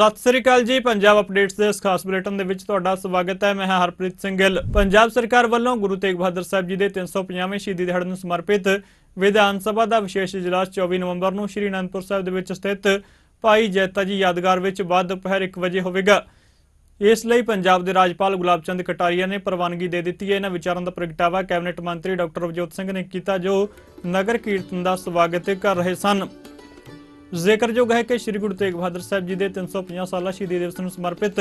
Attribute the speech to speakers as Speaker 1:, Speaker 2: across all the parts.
Speaker 1: ਸਤਿ ਸ੍ਰੀ ਅਕਾਲ ਜੀ, ਪੰਜਾਬ ਅਪਡੇਟਸ ਦੇ ਇਸ ਖਾਸ ਬੁਲੇਟਿਨ ਦੇ ਵਿੱਚ ਤੁਹਾਡਾ ਸਵਾਗਤ ਹੈ। ਮੈਂ ਹਾਂ ਹਰਪ੍ਰੀਤ ਸਿੰਘ ਗਿੱਲ। ਪੰਜਾਬ ਸਰਕਾਰ ਵੱਲੋਂ ਗੁਰੂ ਤੇਗ ਬਹਾਦਰ ਸਾਹਿਬ ਜੀ ਦੇ 350ਵੇਂ ਸ਼ਹੀਦੀ ਦਿਹਾੜੇ ਨੂੰ ਸਮਰਪਿਤ ਵਿਧਾਨ ਸਭਾ ਦਾ ਵਿਸ਼ੇਸ਼ ਇਜਲਾਸ 24 ਨਵੰਬਰ ਨੂੰ ਸ਼੍ਰੀ ਅਨੰਦਪੁਰ ਸਾਹਿਬ ਦੇ ਵਿੱਚ ਸਥਿਤ ਭਾਈ ਜੈਤਾ ਜੀ ਯਾਦਗਾਰ ਵਿੱਚ ਬਾਅਦ ਦੁਪਹਿਰ 1 ਵਜੇ ਹੋਵੇਗਾ। ਇਸ ਲਈ ਪੰਜਾਬ ਦੇ ਰਾਜਪਾਲ ਗੁਲਾਬ ਚੰਦ ਕਟਾਰੀਆ ਨੇ ਪ੍ਰਵਾਨਗੀ ਦੇ ਦਿੱਤੀ ਹੈ। ਇਹਨਾਂ ਵਿਚਾਰਾਂ ਦਾ ਪ੍ਰਗਟਾਵਾ ਕੈਬਨਿਟ ਮੰਤਰੀ ਡਾਕਟਰ ਰਵਜੋਤ ਸਿੰਘ ਨੇ ਕੀਤਾ, ਜੋ ਨਗਰ ਕੀਰਤਨ ਦਾ ਸਵਾਗਤ ਕਰ ਰਹੇ ਸਨ। ਜ਼ਿਕਰਯੋਗ ਹੈ ਕਿ ਸ੍ਰੀ ਗੁਰੂ ਤੇਗ ਬਹਾਦਰ ਸਾਹਿਬ ਜੀ ਦੇ 350 ਸਾਲਾ ਸ਼ਹੀਦੀ ਦਿਵਸ ਨੂੰ ਸਮਰਪਿਤ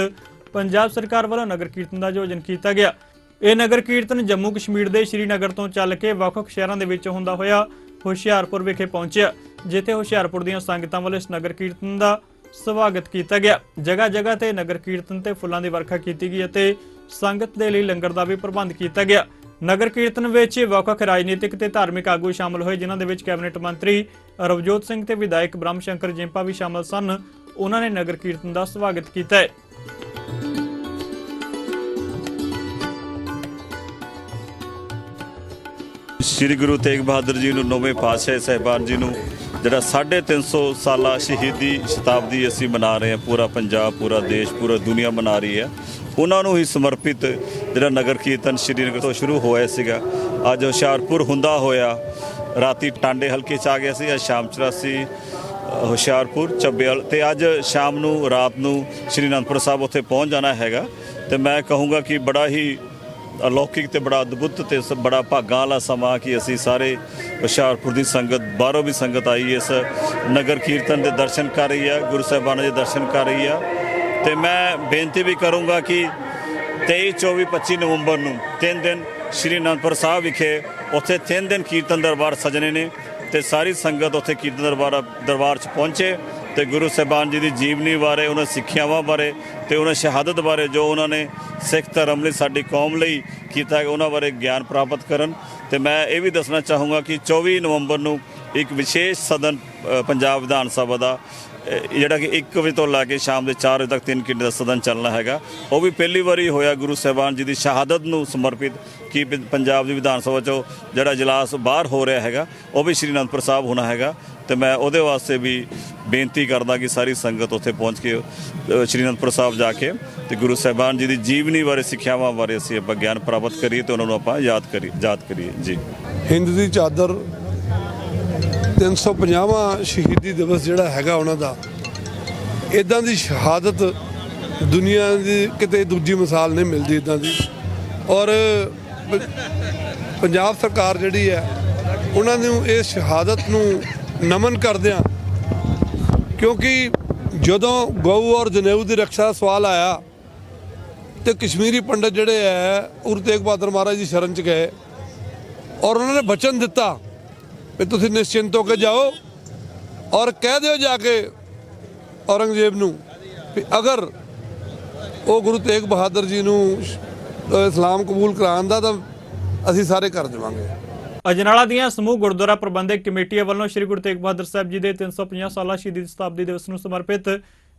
Speaker 1: ਪੰਜਾਬ ਸਰਕਾਰ ਵੱਲੋਂ ਨਗਰ ਕੀਰਤਨ ਦਾ ਆਯੋਜਨ ਕੀਤਾ ਗਿਆ। ਇਹ ਨਗਰ ਕੀਰਤਨ ਜੰਮੂ ਕਸ਼ਮੀਰ ਦੇ ਸ਼੍ਰੀਨਗਰ ਤੋਂ ਚੱਲ ਕੇ ਵੱਖ-ਵੱਖ ਸ਼ਹਿਰਾਂ ਦੇ ਵਿੱਚ ਹੁੰਦਾ ਹੋਇਆ ਹੁਸ਼ਿਆਰਪੁਰ ਵਿਖੇ ਪਹੁੰਚਿਆ, ਜਿੱਥੇ ਹੁਸ਼ਿਆਰਪੁਰ ਦੀਆਂ ਸੰਗਤਾਂ ਵੱਲੋਂ ਇਸ ਨਗਰ ਕੀਰਤਨ ਦਾ ਸਵਾਗਤ ਕੀਤਾ ਗਿਆ। ਜਗ੍ਹਾ ਜਗ੍ਹਾ ਤੇ ਨਗਰ ਕੀਰਤਨ ਤੇ ਫੁੱਲਾਂ ਦੀ ਵਰਖਾ ਕੀਤੀ ਗਈ ਅਤੇ ਸੰਗਤ ਦੇ ਲਈ ਲੰਗਰ ਦਾ ਵੀ ਪ੍ਰਬੰਧ ਕੀਤਾ ਗਿਆ। ਨਗਰ ਕੀਰਤਨ ਵਿੱਚ ਵੱਖ-ਵੱਖ ਰਾਜਨੀਤਿਕ ਤੇ ਧਾਰਮਿਕ ਆਗੂ ਸ਼ਾਮਲ ਹੋਏ, ਜਿਨ੍ਹਾਂ ਦੇ ਵਿੱਚ ਕੈਬਨਿਟ ਮੰਤਰੀ ਰਵਜੋਤ ਸਿੰਘ ਤੇ ਵਿਧਾਇਕ ਬ੍ਰਹਮ ਸ਼ੰਕਰ ਜਿੰਪਾ ਵੀ ਸ਼ਾਮਲ ਸਨ। ਉਹਨਾਂ ਨੇ ਨਗਰ ਕੀਰਤਨ ਦਾ ਸਵਾਗਤ ਕੀਤਾ ਹੈ।
Speaker 2: ਸ੍ਰੀ ਗੁਰੂ ਤੇਗ ਬਹਾਦਰ ਜੀ ਨੂੰ ਨੌਵੇਂ ਪਾਤਸ਼ਾਹ ਸਾਹਿਬਾਨ ਜੀ ਨੂੰ, ਜਿਹੜਾ 350 ਸਾਲਾ ਸ਼ਹੀਦੀ ਸ਼ਤਾਬਦੀ ਅਸੀਂ ਮਨਾ ਰਹੇ ਹਾਂ। ਪੂਰਾ ਪੰਜਾਬ, ਪੂਰਾ ਦੇਸ਼, ਪੂਰਾ ਦੁਨੀਆ ਮਨਾ ਰਹੀ ਹੈ। ਉਹਨਾਂ ਨੂੰ ਹੀ ਸਮਰਪਿਤ ਜਿਹੜਾ ਨਗਰ ਕੀਰਤਨ ਸ਼੍ਰੀਨਗਰ ਤੋਂ ਸ਼ੁਰੂ ਹੋਇਆ ਸੀਗਾ। ਅੱਜ ਹੁਸ਼ਿਆਰਪੁਰ ਹੁੰਦਾ ਹੋਇਆ, ਰਾਤੀ ਟਾਂਡੇ ਹਲਕੇ ਚ ਆ ਗਿਆ ਸੀ, ਅੱਜ ਸ਼ਾਮ 84 ਹੁਸ਼ਿਆਰਪੁਰ ਚੱਬੇਵਾਲ ਤੇ ਅੱਜ ਸ਼ਾਮ ਨੂੰ, ਰਾਤ ਨੂੰ ਸ਼੍ਰੀ ਅਨੰਦਪੁਰ ਸਾਹਿਬ ਉੱਥੇ ਪਹੁੰਚ ਜਾਣਾ ਹੈਗਾ। ਤੇ ਮੈਂ ਕਹੂੰਗਾ ਕਿ ਬੜਾ ਹੀ ਅਲੌਕਿਕ ਤੇ ਬੜਾ ਅਦਭੁਤ ਤੇ ਸ- ਬੜਾ ਭਾਗਾਂ ਵਾਲਾ ਸਮਾਂ ਕਿ ਅਸੀਂ ਸਾਰੇ ਹੁਸ਼ਿਆਰਪੁਰ ਦੀ ਸੰਗਤ, ਬਾਹਰੋਂ ਵੀ ਸੰਗਤ ਆਈ ਇਸ ਨਗਰ ਕੀਰਤਨ ਦੇ ਦਰਸ਼ਨ ਕਰ ਰਹੀ ਹੈ, ਗੁਰੂ ਸਾਹਿਬਾਨਾਂ ਦੇ ਦਰਸ਼ਨ ਕਰ ਰਹੀ ਹੈ। ਤੇ ਮੈਂ ਬੇਨਤੀ ਵੀ ਕਰੂੰਗਾ ਕਿ 23 24 25 ਨਵੰਬਰ ਨੂੰ ਤਿੰਨ ਦਿਨ ਸ਼੍ਰੀ ਅਨੰਦਪੁਰ ਸਾਹਿਬ ਵਿਖੇ ਉੱਥੇ ਤਿੰਨ ਦਿਨ ਕੀਰਤਨ ਦਰਬਾਰ ਸਜਣੇ ਨੇ ਤੇ ਸਾਰੀ ਸੰਗਤ ਉੱਥੇ ਕੀਰਤਨ ਦਰਬਾਰ ਦਰਬਾਰ 'ਚ ਪਹੁੰਚੇ ਤੇ ਗੁਰੂ ਸਾਹਿਬਾਨ ਜੀ ਦੀ ਜੀਵਨੀ ਬਾਰੇ, ਉਹਨਾਂ ਸਿੱਖਿਆਵਾਂ ਬਾਰੇ ਤੇ ਉਹਨਾਂ ਸ਼ਹਾਦਤ ਬਾਰੇ ਜੋ ਉਹਨਾਂ ਨੇ ਸਿੱਖ ਧਰਮ ਲਈ ਸਾਡੀ ਕੌਮ ਲਈ ਕੀਤਾ ਉਹਨਾਂ ਬਾਰੇ ਗਿਆਨ ਪ੍ਰਾਪਤ ਕਰਨ। ਤੇ ਮੈਂ ਇਹ ਵੀ ਦੱਸਣਾ ਚਾਹੂੰਗਾ ਕਿ 24 ਨਵੰਬਰ ਨੂੰ ਇੱਕ ਵਿਸ਼ੇਸ਼ ਸਦਨ ਪੰਜਾਬ ਵਿਧਾਨ ਸਭਾ ਦਾ ਜਿਹੜਾ ਕਿ 1 ਵਜੇ ਤੋਂ ਲੈ ਕੇ ਸ਼ਾਮ ਦੇ 4 ਵਜੇ ਤੱਕ 3 ਘੰਟੇ ਦਾ ਸਦਨ ਚੱਲਣਾ ਹੈਗਾ। ਉਹ ਵੀ ਪਹਿਲੀ ਵਾਰੀ ਹੋਇਆ ਗੁਰੂ ਸਾਹਿਬਾਨ ਜੀ ਦੀ ਸ਼ਹਾਦਤ ਨੂੰ ਸਮਰਪਿਤ ਕਿ ਪੰਜਾਬ ਦੀ ਵਿਧਾਨ ਸਭਾ ਚੋਂ ਜਿਹੜਾ ਇਜਲਾਸ ਬਾਹਰ ਹੋ ਰਿਹਾ ਹੈਗਾ, ਉਹ ਵੀ ਸ਼੍ਰੀ ਅਨੰਦਪੁਰ ਸਾਹਿਬ ਹੋਣਾ ਹੈਗਾ। ਤੇ ਮੈਂ ਉਹਦੇ ਵਾਸਤੇ ਵੀ ਬੇਨਤੀ ਕਰਦਾ ਕਿ ਸਾਰੀ ਸੰਗਤ ਉੱਥੇ ਪਹੁੰਚ ਕੇ ਸ਼੍ਰੀ ਅਨੰਦਪੁਰ ਸਾਹਿਬ ਜਾ ਕੇ ਤੇ ਗੁਰੂ ਸਾਹਿਬਾਨ ਜੀ ਦੀ ਜੀਵਨੀ ਬਾਰੇ, ਸਿੱਖਿਆਵਾਂ ਬਾਰੇ ਅਸੀਂ ਆਪਾਂ ਗਿਆਨ ਪ੍ਰਾਪਤ ਕਰੀਏ ਤੇ ਉਹਨਾਂ ਨੂੰ ਆਪਾਂ ਯਾਦ ਕਰੀਏ ਯਾਦ ਕਰੀਏ। ਜੀ।
Speaker 3: ਹਿੰਦ ਦੀ ਚਾਦਰ 350ਵਾਂ ਸ਼ਹੀਦੀ ਦਿਵਸ ਜਿਹੜਾ ਹੈਗਾ ਉਹਨਾਂ ਦਾ ਇਦਾਂ ਦੀ ਸ਼ਹਾਦਤ ਦੁਨੀਆ ਦੀ ਕਿਤੇ ਦੂਜੀ ਮਿਸਾਲ ਨਹੀਂ ਮਿਲਦੀ ਇਦਾਂ ਦੀ। ਔਰ ਪੰਜਾਬ ਸਰਕਾਰ ਜਿਹੜੀ ਹੈ, ਉਹਨਾਂ ਨੂੰ ਇਸ ਸ਼ਹਾਦਤ ਨੂੰ ਨਮਨ ਕਰਦਿਆਂ ਕਿਉਂਕਿ ਜਦੋਂ ਗਊ ਔਰ ਜਨੇਊ ਦੀ ਰੱਖਿਆ ਦਾ ਸਵਾਲ ਆਇਆ ਤੇ ਕਸ਼ਮੀਰੀ ਪੰਡਤ ਜਿਹੜੇ ਹੈ, ਗੁਰੂ ਤੇਗ ਬਹਾਦਰ ਮਹਾਰਾਜ ਦੀ ਸ਼ਰਨ ਚ ਗਏ ਔਰ ਉਹਨਾਂ ਨੇ ਬਚਨ ਦਿੱਤਾ। ਵੀ ਤੁਸੀਂ ਨਿਸ਼ਚਿੰਤ ਹੋ ਕੇ ਜਾਓ ਔਰ ਕਹਿ ਦਿਓ ਜਾ ਕੇ ਔਰੰਗਜ਼ੇਬ ਨੂੰ ਵੀ ਅਗਰ ਉਹ ਗੁਰੂ ਤੇਗ ਬਹਾਦਰ ਜੀ ਨੂੰ ਇਸਲਾਮ ਕਬੂਲ ਕਰਾਉਣ ਦਾ ਤਾਂ ਅਸੀਂ ਸਾਰੇ ਕਰ ਦੇਵਾਂਗੇ।
Speaker 1: ਅਜਨਾਲਾ ਦੀਆਂ ਸਮੂਹ ਗੁਰਦੁਆਰਾ ਪ੍ਰਬੰਧਕ ਕਮੇਟੀ ਵੱਲੋਂ ਸ੍ਰੀ ਗੁਰੂ ਤੇਗ ਬਹਾਦਰ ਸਾਹਿਬ ਜੀ ਦੇ 350 ਸਾਲਾ ਸ਼ਹੀਦੀ ਸ਼ਤਾਬਦੀ ਦਿਵਸ ਨੂੰ ਸਮਰਪਿਤ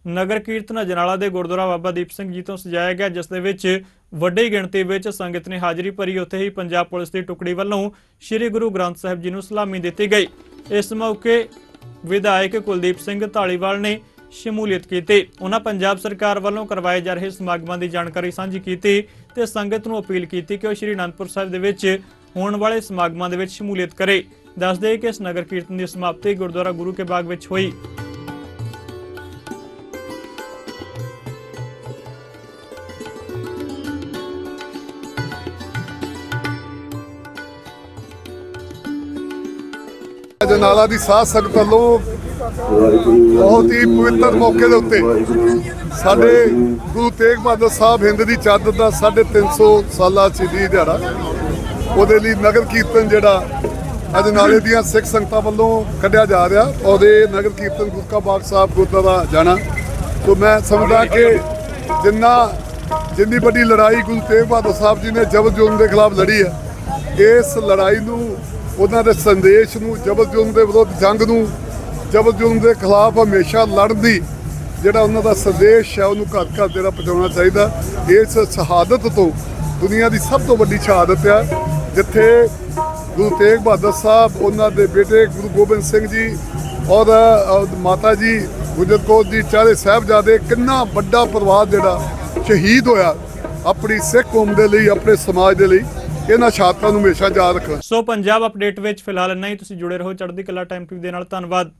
Speaker 1: ਨਗਰ ਕੀਰਤਨ ਅਜਨਾਲਾ ਦੇ ਗੁਰਦੁਆਰਾ ਬਾਬਾ ਦੀਪ ਸਿੰਘ ਜੀ ਤੋਂ ਸਜਾਇਆ ਗਿਆ, ਜਿਸ ਦੇ ਵਿੱਚ ਵੱਡੀ ਗਿਣਤੀ ਵਿੱਚ ਸੰਗਤ ਨੇ ਹਾਜ਼ਰੀ ਭਰੀ ਉੱਥੇ ਹੀ ਪੰਜਾਬ ਪੁਲਿਸ ਦੀ ਟੁਕੜੀ ਵੱਲੋਂ ਸ੍ਰੀ ਗੁਰੂ ਗ੍ਰੰਥ ਸਾਹਿਬ ਜੀ ਨੂੰ ਸਲਾਮੀ ਦਿੱਤੀ ਗਈ। ਇਸ ਮੌਕੇ ਵਿਧਾਇਕ ਕੁਲਦੀਪ ਸਿੰਘ ਢਾਲੀਵਾਲ ਨੇ ਸ਼ਮੂਲੀਅਤ ਕੀਤੀ। ਉਹਨਾਂ ਪੰਜਾਬ ਸਰਕਾਰ ਵੱਲੋਂ ਕਰਵਾਏ ਜਾ ਰਹੇ ਸਮਾਗਮਾਂ ਦੀ ਜਾਣਕਾਰੀ ਸਾਂਝੀ ਕੀਤੀ ਤੇ ਸੰਗਤ ਨੂੰ ਅਪੀਲ ਕੀਤੀ ਕਿ ਉਹ ਸ੍ਰੀ ਅਨੰਦਪੁਰ ਸਾਹਿਬ ਦੇ ਵਿੱਚ ਹੋਣ ਵਾਲੇ ਸਮਾਗਮਾਂ ਦੇ ਵਿੱਚ ਸ਼ਮੂਲੀਅਤ ਕਰੇ। ਦੱਸਦੇ ਕਿ ਇਸ ਨਗਰ ਕੀਰਤਨ ਦੀ ਸਮਾਪਤੀ ਗੁਰਦੁਆਰਾ ਗੁਰੂ ਕੇ ਬਾਗ ਵਿੱਚ ਹੋਈ।
Speaker 4: ਜਨਾਲਾ ਦੀ ਸਾਧ ਸੰਗਤ ਵੱਲੋਂ ਬਹੁਤ ਹੀ ਪਵਿੱਤਰ ਮੌਕੇ ਦੇ ਉੱਤੇ ਸਾਡੇ ਗੁਰੂ ਤੇਗ ਬਹਾਦਰ ਸਾਹਿਬ ਹਿੰਦ ਦੀ ਚਾਦਰ ਦਾ 350 ਸਾਲਾ ਸ਼ਹੀਦੀ ਦਿਹਾੜਾ, ਉਹਦੇ ਲਈ ਨਗਰ ਕੀਰਤਨ ਜਿਹੜਾ ਅੱਜ ਨਾਲੇ ਦੀਆਂ ਸਿੱਖ ਸੰਗਤਾਂ ਵੱਲੋਂ ਕੱਢਿਆ ਜਾ ਰਿਹਾ, ਉਹਦੇ ਨਗਰ ਕੀਰਤਨ ਗੁਰਕਾ ਬਾਗ ਸਾਹਿਬ ਗੁਰਦੁਆਰਾ ਜਾਣਾ। ਤੋਂ ਮੈਂ ਸਮਝਦਾ ਕਿ ਜਿੰਨਾ, ਜਿੰਨੀ ਵੱਡੀ ਲੜਾਈ ਗੁਰੂ ਤੇਗ ਬਹਾਦਰ ਸਾਹਿਬ ਜੀ ਨੇ ਜਬਰ ਜ਼ੁਲਮ ਦੇ ਖਿਲਾਫ ਲੜੀ ਹੈ, ਇਸ ਲੜਾਈ ਨੂੰ ਉਹਨਾਂ ਦੇ ਸੰਦੇਸ਼ ਨੂੰ ਜਬਰ ਜ਼ੁਲਮ ਦੇ ਵਿਰੁੱਧ ਜੰਗ ਨੂੰ ਜਬਰ ਜ਼ੁਲਮ ਦੇ ਖਿਲਾਫ ਹਮੇਸ਼ਾ ਲੜਨ ਦੀ ਜਿਹੜਾ ਉਹਨਾਂ ਦਾ ਸੰਦੇਸ਼ ਹੈ, ਉਹਨੂੰ ਘਰ ਘਰ ਜਿਹੜਾ ਪਹੁੰਚਾਉਣਾ ਚਾਹੀਦਾ। ਇਸ ਸ਼ਹਾਦਤ ਤੋਂ ਦੁਨੀਆ ਦੀ ਸਭ ਤੋਂ ਵੱਡੀ ਸ਼ਹਾਦਤ ਆ ਜਿੱਥੇ ਗੁਰੂ ਤੇਗ ਬਹਾਦਰ ਸਾਹਿਬ, ਉਹਨਾਂ ਦੇ ਬੇਟੇ ਗੁਰੂ ਗੋਬਿੰਦ ਸਿੰਘ ਜੀ ਔਰ ਮਾਤਾ ਜੀ ਗੁਜਰ ਕੌਰ ਜੀ, ਚਾਰੇ ਸਾਹਿਬਜ਼ਾਦੇ, ਕਿੰਨਾ ਵੱਡਾ ਪਰਿਵਾਰ ਜਿਹੜਾ ਸ਼ਹੀਦ ਹੋਇਆ ਆਪਣੀ ਸਿੱਖ ਕੌਮ ਦੇ ਲਈ, ਆਪਣੇ ਸਮਾਜ ਦੇ ਲਈ। ਇਹਨਾਂ ਸ਼ਹਾਦਤਾਂ ਨੂੰ ਹਮੇਸ਼ਾ ਯਾਦ ਰੱਖਣਾ।
Speaker 1: ਸੋ ਪੰਜਾਬ ਅਪਡੇਟ ਵਿੱਚ ਫਿਲਹਾਲ ਇੰਨਾ ਹੀ। ਤੁਸੀਂ ਜੁੜੇ ਰਹੋ ਚੜ੍ਹਦੀ ਕਲਾ ਟਾਈਮ ਟੀਵੀ ਦੇ ਨਾਲ। ਧੰਨਵਾਦ।